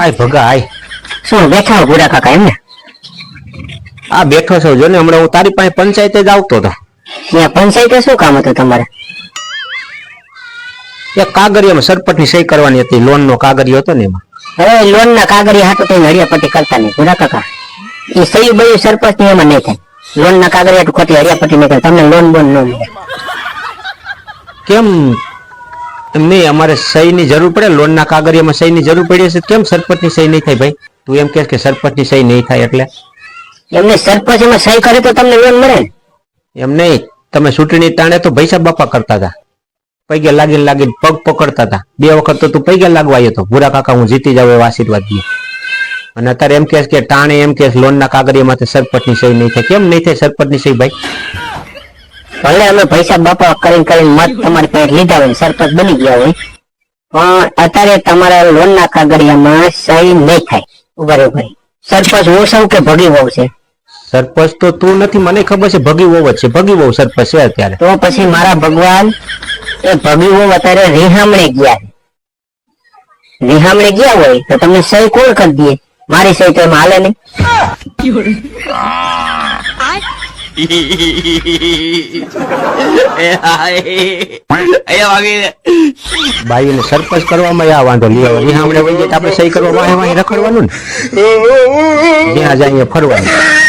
આય ભગા આય. શું બેઠા હો ભૂરા કાકા એમ ને? આ બેઠો છો જો ને હમણાં હું તારી પાસે પંચાયતે જ આવતો હતો ત્યાં પંચાયતે શું કામ હતું તમારે? એક કાગરિયામાં સરપટની સહી કરવાની હતી લોન નો કાગરિયો હતો ને એમાં. હવે લોન ના કાગળિયા હાટું તો હરિયાપટ્ટી કરતા નહીં ભૂરા કાકા. એ સહી બયું સરપંચની એમાં નહીં થાય. લોન ના કાગળિયા હાટું ખોટી હરિયાપટ્ટી નહીં થાય તમને લોન બોન ન મળે. કેમ નહીં અમારે સહીની જરૂર પડે લોનના કાગળિયામાં સહીની જરૂર પડી હશે કેમ સરપંચની સહી નહીં થાય ભાઈ? તું એમ કે સરપંચની સહી નહીં થાય એટલે. એમને સરપંચ એમાં સહી કરે તો તમને લોન મળે એમ નહીં તમે ચૂંટણી ટાણે તો પૈસા બાપા કરતા હતા. પૈગે લાગીને લાગીને પગ પકડતા હતા. બે વખત તો તું પૈગે લાગવા આવ્યો હતો ભૂરા કાકા હું જીતી જાવ એવા આશીર્વાદ દઈએ અને અત્યારે એમ કે ટાણે એમ કે લોનના કાગળિયામાંથી કાગળિયામાં સરપંચની સહી નહીં થાય. કેમ નહીં થાય સરપંચની સહી ભાઈ? ભલે અમે પૈસા બાપા કરીને કરીને મત તમારી પાસે લીધા હોય સરપંચ બની ગયા હોય પણ અત્યારે તમારા લોન ના કાગળિયામાં સહી નહીં થાય. ઊભા ભાઈ. સરપંચ હું સૌ કે ભગી વહુ છે? સરપંચ તો તું નથી મને ખબર છે ભગી વહુ જ છે ભગી વહુ સરપંચ છે અત્યારે. તો પછી મારા ભગવાન એ ભગી વહુ અત્યારે રિહામણે ગયા છે. રિહામણે ગયા હોય તો તમને સહી કોણ કરી દે? મારી સહી તો એમાં હાલે નહીં. બાઈને સરપંચ કરવામાં આ વાંધો લ્યો આવે આપણે સહી કરવા, વાહે વાહે રખડવાનું ને. જ્યાં જાય ફરવાનું.